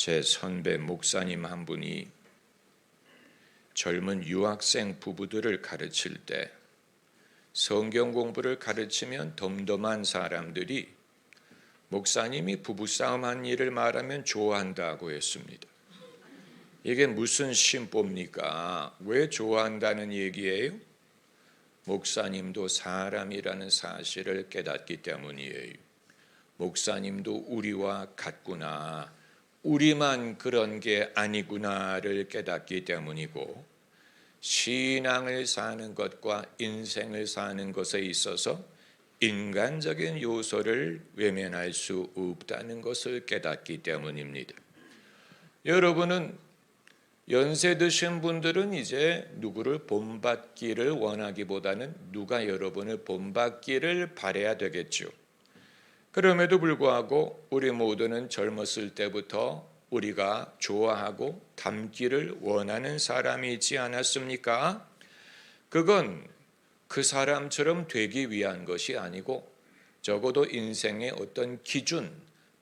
제 선배 목사님 한 분이 젊은 유학생 부부들을 가르칠 때 성경 공부를 가르치면 덤덤한 사람들이 목사님이 부부싸움 한 일을 말하면 좋아한다고 했습니다. 이게 무슨 심보입니까? 왜 좋아한다는 얘기예요? 목사님도 사람이라는 사실을 깨닫기 때문이에요. 목사님도 우리와 같구나. 우리만 그런 게 아니구나를 깨닫기 때문이고 신앙을 사는 것과 인생을 사는 것에 있어서 인간적인 요소를 외면할 수 없다는 것을 깨닫기 때문입니다. 여러분은 연세 드신 분들은 이제 누구를 본받기를 원하기보다는 누가 여러분을 본받기를 바래야 되겠죠. 그럼에도 불구하고 우리 모두는 젊었을 때부터 우리가 좋아하고 닮기를 원하는 사람이 있지 않았습니까? 그건 그 사람처럼 되기 위한 것이 아니고 적어도 인생의 어떤 기준,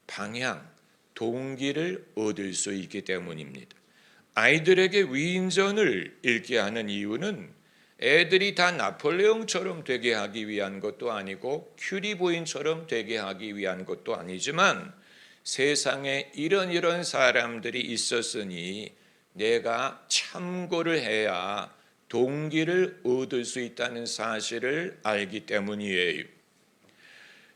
방향, 동기를 얻을 수 있기 때문입니다. 아이들에게 위인전을 읽게 하는 이유는 애들이 다 나폴레옹처럼 되게 하기 위한 것도 아니고 큐리 부인처럼 되게 하기 위한 것도 아니지만 세상에 이런 이런 사람들이 있었으니 내가 참고를 해야 동기를 얻을 수 있다는 사실을 알기 때문이에요.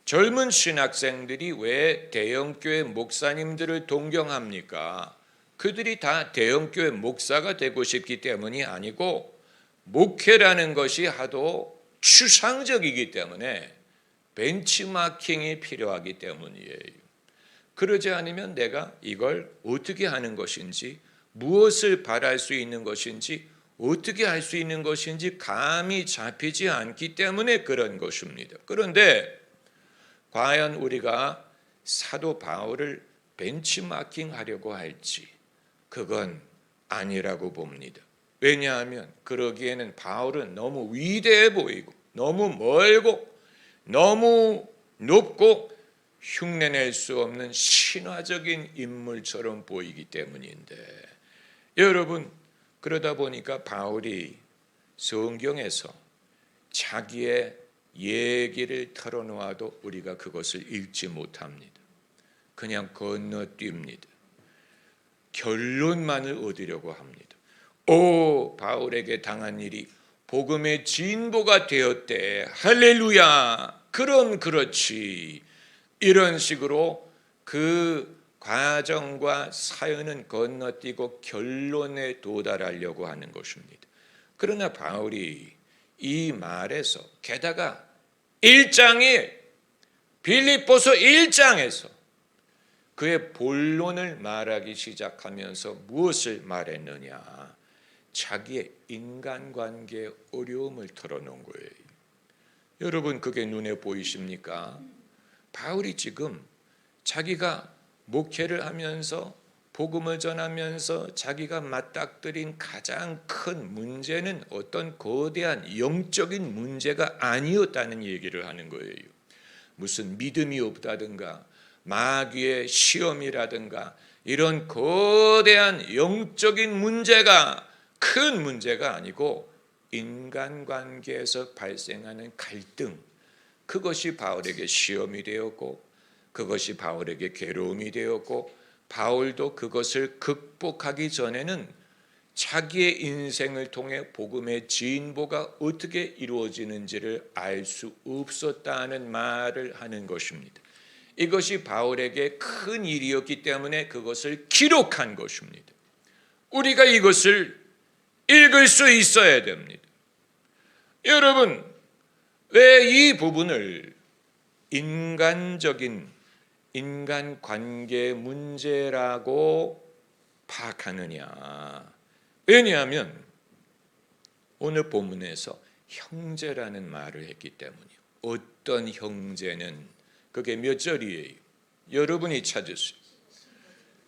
젊은 신학생들이 왜 대형교회 목사님들을 동경합니까? 그들이 다 대형교회 목사가 되고 싶기 때문이 아니고 목회라는 것이 하도 추상적이기 때문에 벤치마킹이 필요하기 때문이에요. 그러지 않으면 내가 이걸 어떻게 하는 것인지, 무엇을 바랄 수 있는 것인지, 어떻게 할 수 있는 것인지 감이 잡히지 않기 때문에 그런 것입니다. 그런데 과연 우리가 사도 바울을 벤치마킹 하려고 할지, 그건 아니라고 봅니다. 왜냐하면 그러기에는 바울은 너무 위대해 보이고 너무 멀고 너무 높고 흉내낼 수 없는 신화적인 인물처럼 보이기 때문인데 여러분 그러다 보니까 바울이 성경에서 자기의 얘기를 털어놓아도 우리가 그것을 읽지 못합니다. 그냥 건너뜁니다. 결론만을 얻으려고 합니다. 오 바울에게 당한 일이 복음의 진보가 되었대. 할렐루야. 그럼 그렇지. 이런 식으로 그 과정과 사연은 건너뛰고 결론에 도달하려고 하는 것입니다. 그러나 바울이 이 말에서 게다가 1장에 빌립보서 1장에서 그의 본론을 말하기 시작하면서 무엇을 말했느냐? 자기의 인간관계 어려움을 털어놓은 거예요. 여러분 그게 눈에 보이십니까? 바울이 지금 자기가 목회를 하면서 복음을 전하면서 자기가 맞닥뜨린 가장 큰 문제는 어떤 거대한 영적인 문제가 아니었다는 얘기를 하는 거예요. 무슨 믿음이 없다든가 마귀의 시험이라든가 이런 거대한 영적인 문제가 큰 문제가 아니고 인간관계에서 발생하는 갈등 그것이 바울에게 시험이 되었고 그것이 바울에게 괴로움이 되었고 바울도 그것을 극복하기 전에는 자기의 인생을 통해 복음의 진보가 어떻게 이루어지는지를 알 수 없었다는 말을 하는 것입니다. 이것이 바울에게 큰 일이었기 때문에 그것을 기록한 것입니다. 우리가 이것을 읽을 수 있어야 됩니다. 여러분, 왜 이 부분을 인간적인 인간 관계 문제라고 파악하느냐? 왜냐하면 오늘 본문에서 형제라는 말을 했기 때문이요. 어떤 형제는 그게 몇 절이에요? 여러분이 찾으세요.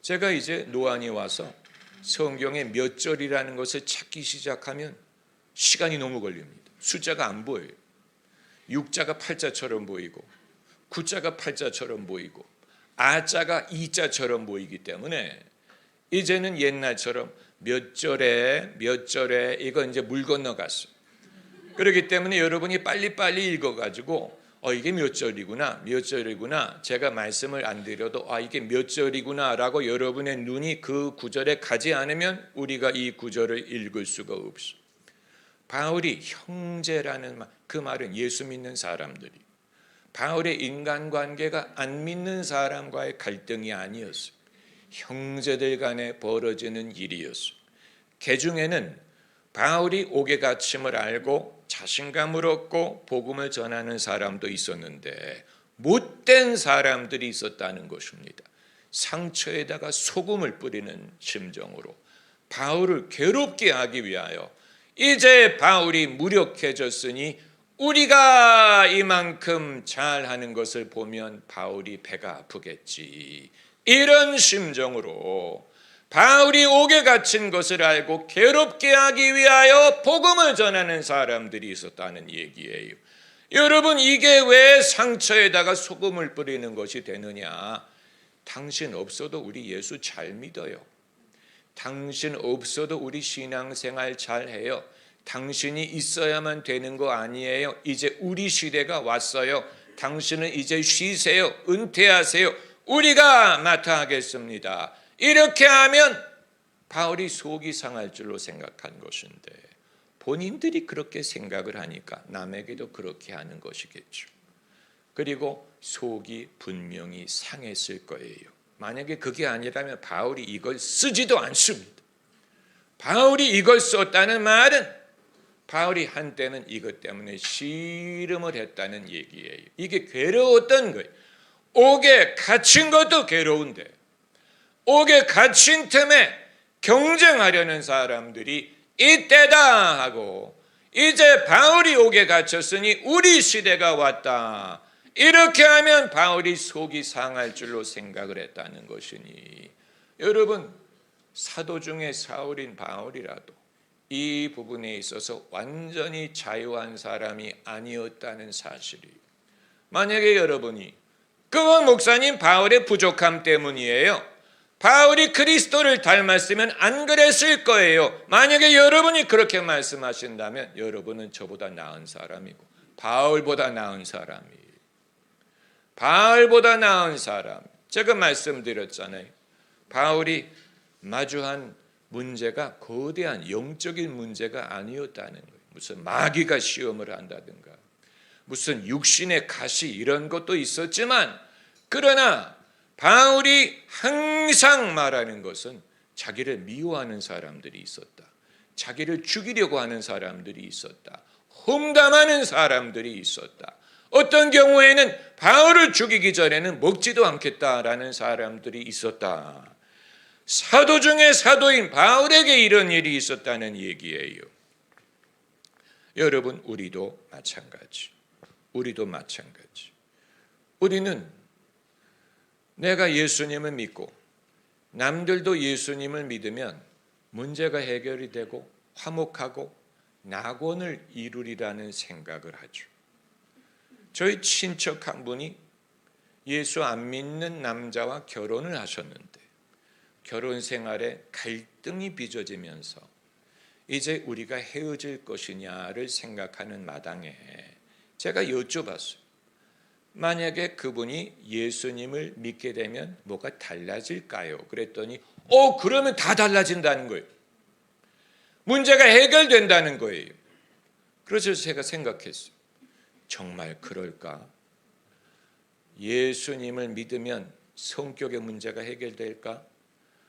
제가 이제 노안이 와서 성경에 몇 절이라는 것을 찾기 시작하면 시간이 너무 걸립니다. 숫자가 안 보여요. 6자가 8자처럼 보이고 9자가 8자처럼 보이고 아자가 2자처럼 보이기 때문에 이제는 옛날처럼 몇 절에 몇 절에 이거 이제 물 건너갔어. 그렇기 때문에 여러분이 빨리빨리 읽어가지고 어 이게 몇 절이구나 몇 절이구나 제가 말씀을 안 드려도 아 이게 몇 절이구나라고 여러분의 눈이 그 구절에 가지 않으면 우리가 이 구절을 읽을 수가 없어. 바울이 형제라는 말, 그 말은 예수 믿는 사람들이 바울의 인간관계가 안 믿는 사람과의 갈등이 아니었어. 형제들 간에 벌어지는 일이었어. 개 중에는 바울이 옥에 갇힘을 알고 자신감을 얻고 복음을 전하는 사람도 있었는데 못된 사람들이 있었다는 것입니다. 상처에다가 소금을 뿌리는 심정으로 바울을 괴롭게 하기 위하여 이제 바울이 무력해졌으니 우리가 이만큼 잘하는 것을 보면 바울이 배가 아프겠지. 이런 심정으로 바울이 옥에 갇힌 것을 알고 괴롭게 하기 위하여 복음을 전하는 사람들이 있었다는 얘기예요. 여러분 이게 왜 상처에다가 소금을 뿌리는 것이 되느냐? 당신 없어도 우리 예수 잘 믿어요. 당신 없어도 우리 신앙생활 잘 해요. 당신이 있어야만 되는 거 아니에요. 이제 우리 시대가 왔어요. 당신은 이제 쉬세요. 은퇴하세요. 우리가 맡아 하겠습니다. 이렇게 하면 바울이 속이 상할 줄로 생각한 것인데 본인들이 그렇게 생각을 하니까 남에게도 그렇게 하는 것이겠죠. 그리고 속이 분명히 상했을 거예요. 만약에 그게 아니라면 바울이 이걸 쓰지도 않습니다. 바울이 이걸 썼다는 말은 바울이 한때는 이것 때문에 씨름을 했다는 얘기예요. 이게 괴로웠던 거예요. 옥에 갇힌 것도 괴로운데 옥에 갇힌 틈에 경쟁하려는 사람들이 이때다 하고 이제 바울이 옥에 갇혔으니 우리 시대가 왔다. 이렇게 하면 바울이 속이 상할 줄로 생각을 했다는 것이니 여러분 사도 중에 사울인 바울이라도 이 부분에 있어서 완전히 자유한 사람이 아니었다는 사실이 만약에 여러분이 그건 목사님 바울의 부족함 때문이에요. 바울이 그리스도를 닮았으면 안 그랬을 거예요. 만약에 여러분이 그렇게 말씀하신다면 여러분은 저보다 나은 사람이고 바울보다 나은 사람이에요. 바울보다 나은 사람. 제가 말씀드렸잖아요. 바울이 마주한 문제가 거대한 영적인 문제가 아니었다는 거예요. 무슨 마귀가 시험을 한다든가 무슨 육신의 가시 이런 것도 있었지만 그러나 바울이 항상 말하는 것은 자기를 미워하는 사람들이 있었다. 자기를 죽이려고 하는 사람들이 있었다. 험담하는 사람들이 있었다. 어떤 경우에는 바울을 죽이기 전에는 먹지도 않겠다라는 사람들이 있었다. 사도 중에 사도인 바울에게 이런 일이 있었다는 얘기예요. 여러분, 우리도 마찬가지. 우리도 마찬가지. 우리는 내가 예수님을 믿고 남들도 예수님을 믿으면 문제가 해결이 되고 화목하고 낙원을 이루리라는 생각을 하죠. 저희 친척 한 분이 예수 안 믿는 남자와 결혼을 하셨는데 결혼 생활에 갈등이 빚어지면서 이제 우리가 헤어질 것이냐를 생각하는 마당에 제가 여쭤봤어요. 만약에 그분이 예수님을 믿게 되면 뭐가 달라질까요? 그랬더니 어 그러면 다 달라진다는 거예요. 문제가 해결된다는 거예요. 그래서 제가 생각했어요. 정말 그럴까? 예수님을 믿으면 성격의 문제가 해결될까?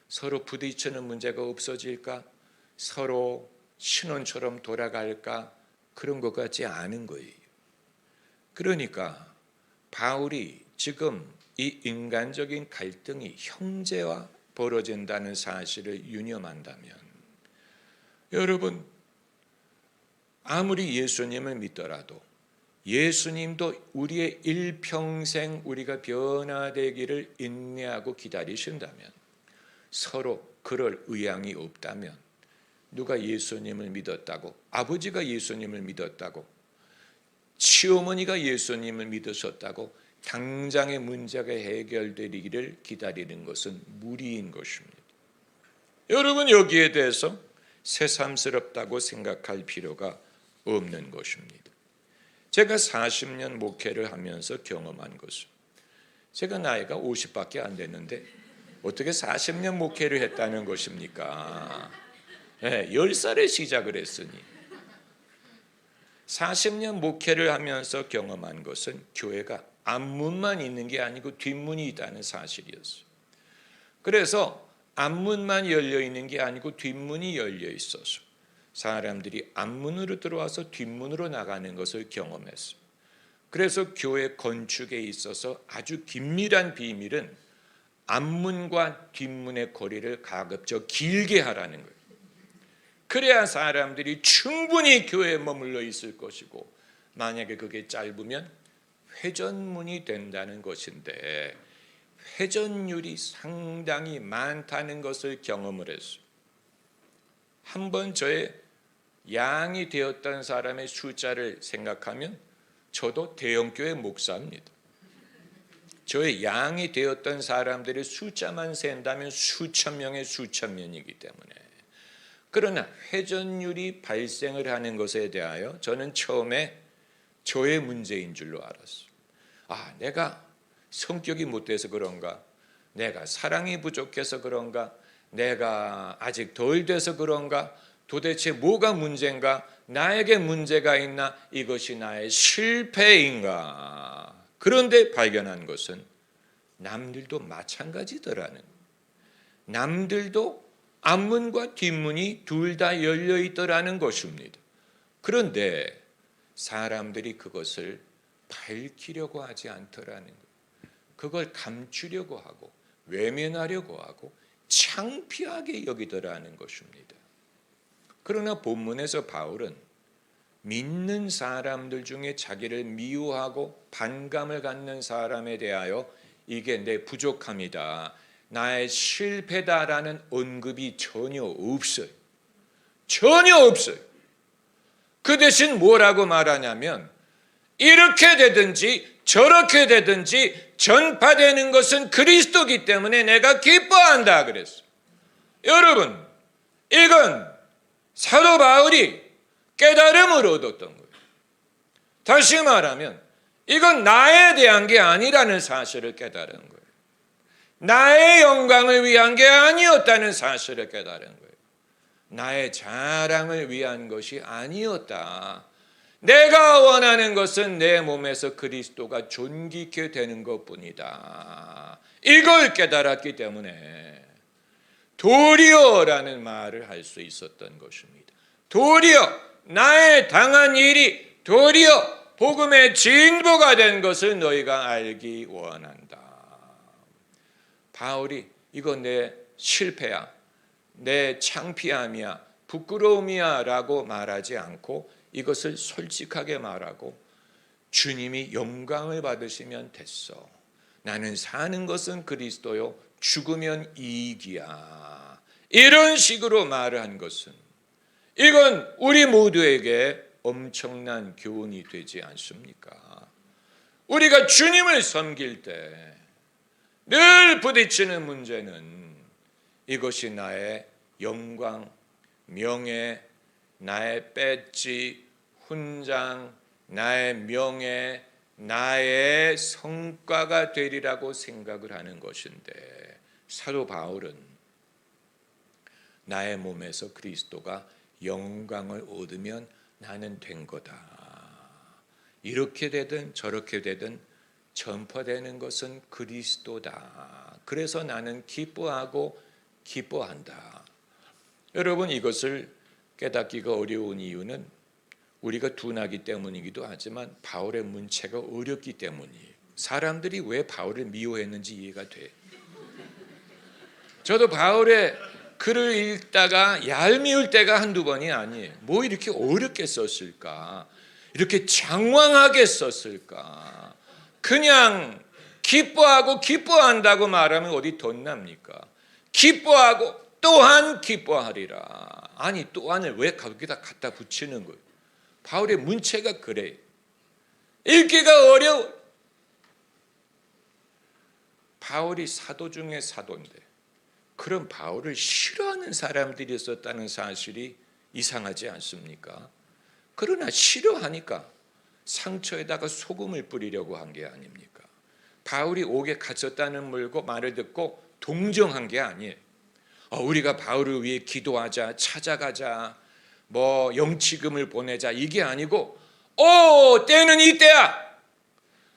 서로 부딪히는 문제가 없어질까? 서로 신혼처럼 돌아갈까? 그런 것 같지 않은 거예요. 그러니까 바울이 지금 이 인간적인 갈등이 형제와 벌어진다는 사실을 유념한다면 여러분 아무리 예수님을 믿더라도 예수님도 우리의 일평생 우리가 변화되기를 인내하고 기다리신다면 서로 그럴 의향이 없다면 누가 예수님을 믿었다고 아버지가 예수님을 믿었다고 시어머니가 예수님을 믿으셨다고 당장의 문제가 해결되기를 기다리는 것은 무리인 것입니다. 여러분 여기에 대해서 새삼스럽다고 생각할 필요가 없는 것입니다. 제가 40년 목회를 하면서 경험한 것은 제가 나이가 50밖에 안 됐는데 어떻게 40년 목회를 했다는 것입니까? 네, 10살에 시작을 했으니 40년 목회를 하면서 경험한 것은 교회가 앞문만 있는 게 아니고 뒷문이 있다는 사실이었어요. 그래서 앞문만 열려 있는 게 아니고 뒷문이 열려 있어서 사람들이 앞문으로 들어와서 뒷문으로 나가는 것을 경험했어요. 그래서 교회 건축에 있어서 아주 긴밀한 비밀은 앞문과 뒷문의 거리를 가급적 길게 하라는 거예요. 그래야 사람들이 충분히 교회에 머물러 있을 것이고 만약에 그게 짧으면 회전문이 된다는 것인데 회전율이 상당히 많다는 것을 경험을 했어요. 한 번 저의 양이 되었던 사람의 숫자를 생각하면 저도 대형교회 목사입니다. 저의 양이 되었던 사람들의 숫자만 센다면 수천 명의 수천 명이기 때문에 그러나 회전율이 발생을 하는 것에 대하여 저는 처음에 저의 문제인 줄로 알았어요. 아, 내가 성격이 못돼서 그런가? 내가 사랑이 부족해서 그런가? 내가 아직 덜 돼서 그런가? 도대체 뭐가 문제인가? 나에게 문제가 있나? 이것이 나의 실패인가? 그런데 발견한 것은 남들도 마찬가지더라는. 남들도 앞문과 뒷문이 둘 다 열려 있더라는 것입니다. 그런데 사람들이 그것을 밝히려고 하지 않더라는 거예요. 그걸 감추려고 하고 외면하려고 하고 창피하게 여기더라는 것입니다. 그러나 본문에서 바울은 믿는 사람들 중에 자기를 미워하고 반감을 갖는 사람에 대하여 이게 내 부족함이다. 나의 실패다라는 언급이 전혀 없어요. 전혀 없어요. 그 대신 뭐라고 말하냐면 이렇게 되든지 저렇게 되든지 전파되는 것은 그리스도기 때문에 내가 기뻐한다 그랬어. 여러분, 이건 사도 바울이 깨달음을 얻었던 거예요. 다시 말하면 이건 나에 대한 게 아니라는 사실을 깨달은 거예요. 나의 영광을 위한 게 아니었다는 사실을 깨달은 거예요. 나의 자랑을 위한 것이 아니었다. 내가 원하는 것은 내 몸에서 그리스도가 존귀케 되는 것뿐이다. 이걸 깨달았기 때문에 도리어라는 말을 할 수 있었던 것입니다. 도리어 나의 당한 일이 도리어 복음의 진보가 된 것을 너희가 알기 원한다. 바울이 이거 내 실패야, 내 창피함이야, 부끄러움이야라고 말하지 않고 이것을 솔직하게 말하고 주님이 영광을 받으시면 됐어. 나는 사는 것은 그리스도요, 죽으면 이익이야. 이런 식으로 말을 한 것은 이건 우리 모두에게 엄청난 교훈이 되지 않습니까? 우리가 주님을 섬길 때 늘 부딪히는 문제는 이것이 나의 영광, 명예, 나의 배지, 훈장, 나의 명예, 나의 성과가 되리라고 생각을 하는 것인데 사도 바울은 나의 몸에서 그리스도가 영광을 얻으면 나는 된 거다. 이렇게 되든 저렇게 되든 전파되는 것은 그리스도다. 그래서 나는 기뻐하고 기뻐한다. 여러분 이것을 깨닫기가 어려운 이유는 우리가 둔하기 때문이기도 하지만 바울의 문체가 어렵기 때문이에요. 사람들이 왜 바울을 미워했는지 이해가 돼. 저도 바울의 글을 읽다가 얄미울 때가 한두 번이 아니에요. 뭐 이렇게 어렵게 썼을까? 이렇게 장황하게 썼을까? 그냥 기뻐하고 기뻐한다고 말하면 어디 덧납니까? 기뻐하고 또한 기뻐하리라. 아니 또한을 왜 거기다 갖다 붙이는 거예요? 바울의 문체가 그래. 읽기가 어려워. 바울이 사도 중에 사도인데 그런 바울을 싫어하는 사람들이 있었다는 사실이 이상하지 않습니까? 그러나 싫어하니까 상처에다가 소금을 뿌리려고 한 게 아닙니까? 바울이 옥에 갇혔다는 물고 말을 듣고 동정한 게 아니에요. 어, 우리가 바울을 위해 기도하자, 찾아가자, 뭐 영치금을 보내자 이게 아니고, 오 때는 이때야.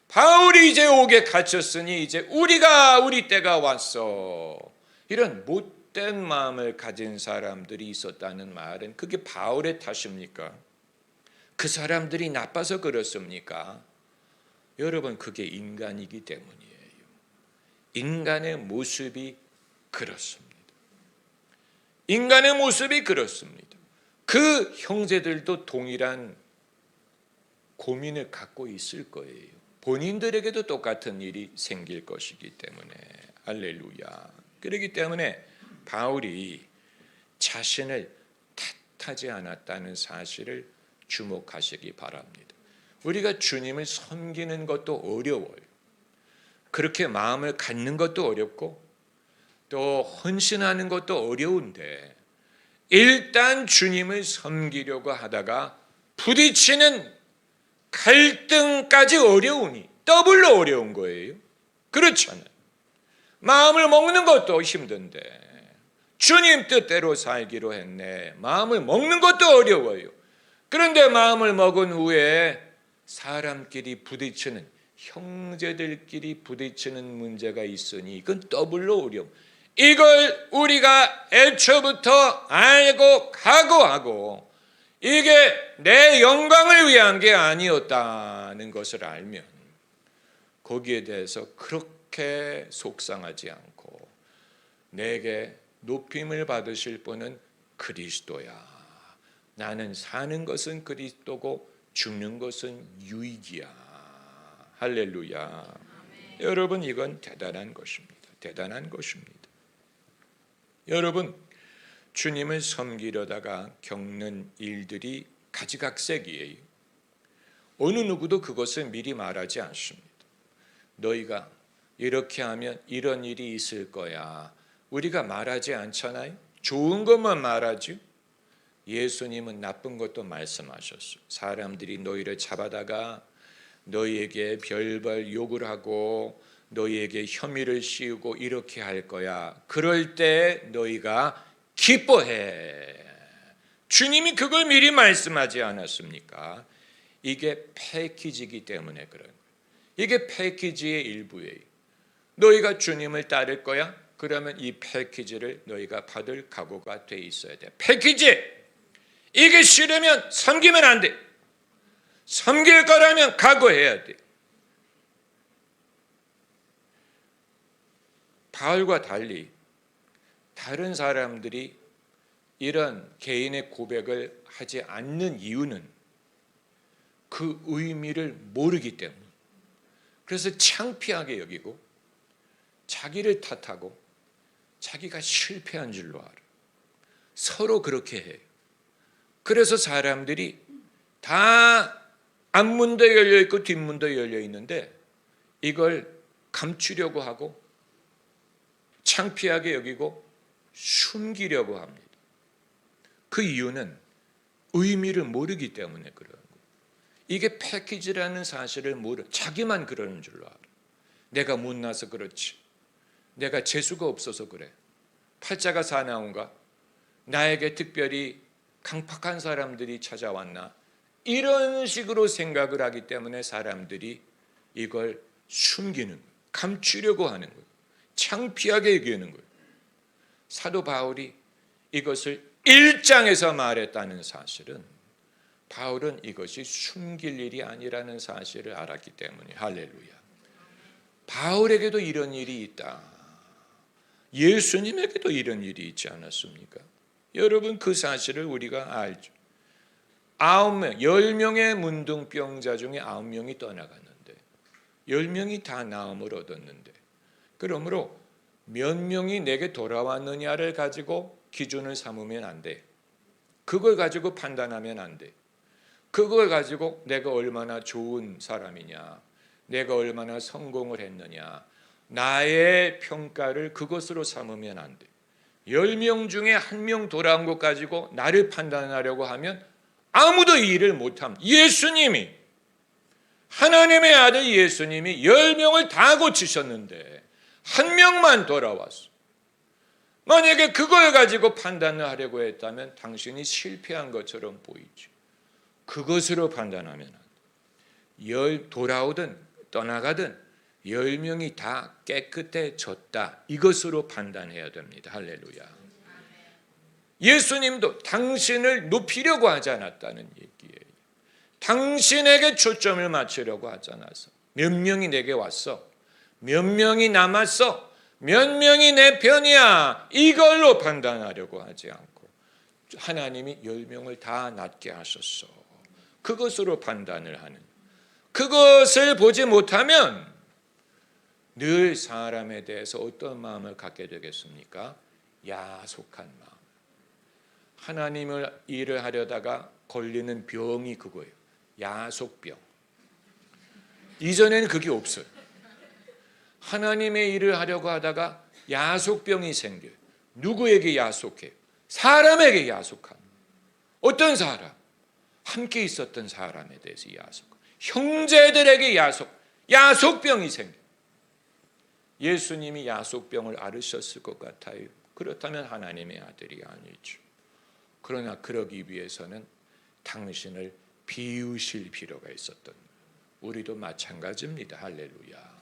바울이 이제 옥에 갇혔으니 이제 우리가 우리 때가 왔어. 이런 못된 마음을 가진 사람들이 있었다는 말은 그게 바울의 탓입니까? 그 사람들이 나빠서 그렇습니까? 여러분 그게 인간이기 때문이에요. 인간의 모습이 그렇습니다. 인간의 모습이 그렇습니다. 그 형제들도 동일한 고민을 갖고 있을 거예요. 본인들에게도 똑같은 일이 생길 것이기 때문에 할렐루야. 그렇기 때문에 바울이 자신을 탓하지 않았다는 사실을 주목하시기 바랍니다. 우리가 주님을 섬기는 것도 어려워요. 그렇게 마음을 갖는 것도 어렵고 또 헌신하는 것도 어려운데 일단 주님을 섬기려고 하다가 부딪히는 갈등까지 어려우니 더블로 어려운 거예요. 그렇잖아요. 마음을 먹는 것도 힘든데 주님 뜻대로 살기로 했네. 마음을 먹는 것도 어려워요. 그런데 마음을 먹은 후에 사람끼리 부딪히는 형제들끼리 부딪히는 문제가 있으니 이건 더블로 어려움. 이걸 우리가 애초부터 알고 각오하고 이게 내 영광을 위한 게 아니었다는 것을 알면 거기에 대해서 그렇게 속상하지 않고 내게 높임을 받으실 분은 그리스도야. 나는 사는 것은 그리스도고 죽는 것은 유익이야. 할렐루야. 여러분 이건 대단한 것입니다. 대단한 것입니다. 여러분 주님을 섬기려다가 겪는 일들이 가지각색이에요. 어느 누구도 그것을 미리 말하지 않습니다. 너희가 이렇게 하면 이런 일이 있을 거야. 우리가 말하지 않잖아요. 좋은 것만 말하죠. 예수님은 나쁜 것도 말씀하셨어요. 사람들이 너희를 잡아다가 너희에게 별벌 욕을 하고 너희에게 혐의를 씌우고 이렇게 할 거야. 그럴 때 너희가 기뻐해. 주님이 그걸 미리 말씀하지 않았습니까? 이게 패키지이기 때문에 그런 거예요. 이게 패키지의 일부예요. 너희가 주님을 따를 거야? 그러면 이 패키지를 너희가 받을 각오가 돼 있어야 돼. 패키지! 이게 싫으면 섬기면 안 돼. 섬길 거라면 각오해야 돼. 바울과 달리 다른 사람들이 이런 개인의 고백을 하지 않는 이유는 그 의미를 모르기 때문. 그래서 창피하게 여기고 자기를 탓하고 자기가 실패한 줄로 알아. 서로 그렇게 해요. 그래서 사람들이 다 앞문도 열려 있고 뒷문도 열려 있는데 이걸 감추려고 하고 창피하게 여기고 숨기려고 합니다. 그 이유는 의미를 모르기 때문에 그런 거예요. 이게 패키지라는 사실을 모르, 자기만 그러는 줄로 알아. 내가 못나서 그렇지. 내가 재수가 없어서 그래. 팔자가 사나운가? 나에게 특별히 강팍한 사람들이 찾아왔나? 이런 식으로 생각을 하기 때문에 사람들이 이걸 숨기는 거예요. 감추려고 하는 거예요. 창피하게 얘기하는 거예요. 사도 바울이 이것을 1장에서 말했다는 사실은 바울은 이것이 숨길 일이 아니라는 사실을 알았기 때문에 할렐루야. 바울에게도 이런 일이 있다. 예수님에게도 이런 일이 있지 않았습니까? 여러분 그 사실을 우리가 알죠. 아홉 명, 열 명의 문둥병자 중에 아홉 명이 떠나갔는데 열 명이 다 나음을 얻었는데 그러므로 몇 명이 내게 돌아왔느냐를 가지고 기준을 삼으면 안 돼. 그걸 가지고 판단하면 안 돼. 그걸 가지고 내가 얼마나 좋은 사람이냐, 내가 얼마나 성공을 했느냐, 나의 평가를 그것으로 삼으면 안 돼. 열명 중에 한 명 돌아온 것 가지고 나를 판단하려고 하면 아무도 이 일을 못함. 예수님이 하나님의 아들 예수님이 열 명을 다 고치셨는데 한 명만 돌아왔어. 만약에 그걸 가지고 판단을 하려고 했다면 당신이 실패한 것처럼 보이죠. 그것으로 판단하면. 열 돌아오든 떠나가든 열 명이 다 깨끗해졌다. 이것으로 판단해야 됩니다. 할렐루야. 예수님도 당신을 높이려고 하지 않았다는 얘기예요. 당신에게 초점을 맞추려고 하지 않았어. 몇 명이 내게 왔어. 몇 명이 남았어. 몇 명이 내 편이야. 이걸로 판단하려고 하지 않고 하나님이 열 명을 다 낫게 하셨어. 그것으로 판단을 하는. 그것을 보지 못하면 늘 사람에 대해서 어떤 마음을 갖게 되겠습니까? 야속한 마음. 하나님을 일을 하려다가 걸리는 병이 그거예요. 야속병. 이전에는 그게 없어요. 하나님의 일을 하려고 하다가 야속병이 생겨요. 누구에게 야속해요? 사람에게 야속함. 어떤 사람? 함께 있었던 사람에 대해서 야속. 형제들에게 야속. 야속병이 생겨. 예수님이 야속병을 앓으셨을 것 같아요. 그렇다면 하나님의 아들이 아니죠. 그러나 그러기 위해서는 당신을 비우실 필요가 있었던. 우리도 마찬가지입니다. 할렐루야.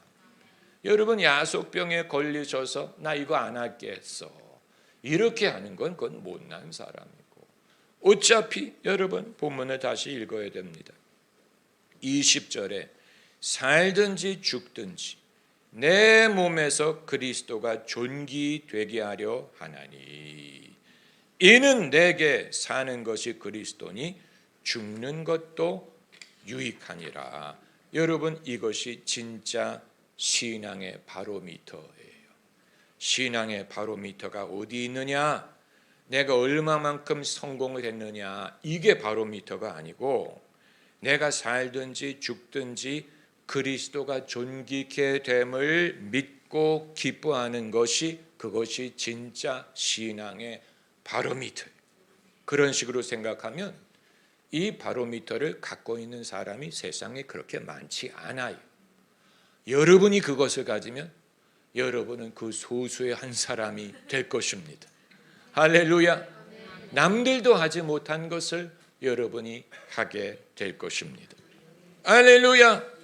여러분 야속병에 걸리셔서 나 이거 안 하겠어. 이렇게 하는 건 그건 못난 사람이고. 어차피 여러분 본문을 다시 읽어야 됩니다. 20절에 살든지 죽든지 내 몸에서 그리스도가 존귀되게 하려 하나니 이는 내게 사는 것이 그리스도니 죽는 것도 유익하니라. 여러분 이것이 진짜 신앙의 바로미터예요. 신앙의 바로미터가 어디 있느냐? 내가 얼마만큼 성공을 했느냐? 이게 바로미터가 아니고 내가 살든지 죽든지 그리스도가 존귀케 됨을 믿고 기뻐하는 것이 그것이 진짜 신앙의 바로미터. 그런 식으로 생각하면 이 바로미터를 갖고 있는 사람이 세상에 그렇게 많지 않아요. 여러분이 그것을 가지면 여러분은 그 소수의 한 사람이 될 것입니다. 할렐루야. 남들도 하지 못한 것을 여러분이 하게 될 것입니다. 할렐루야.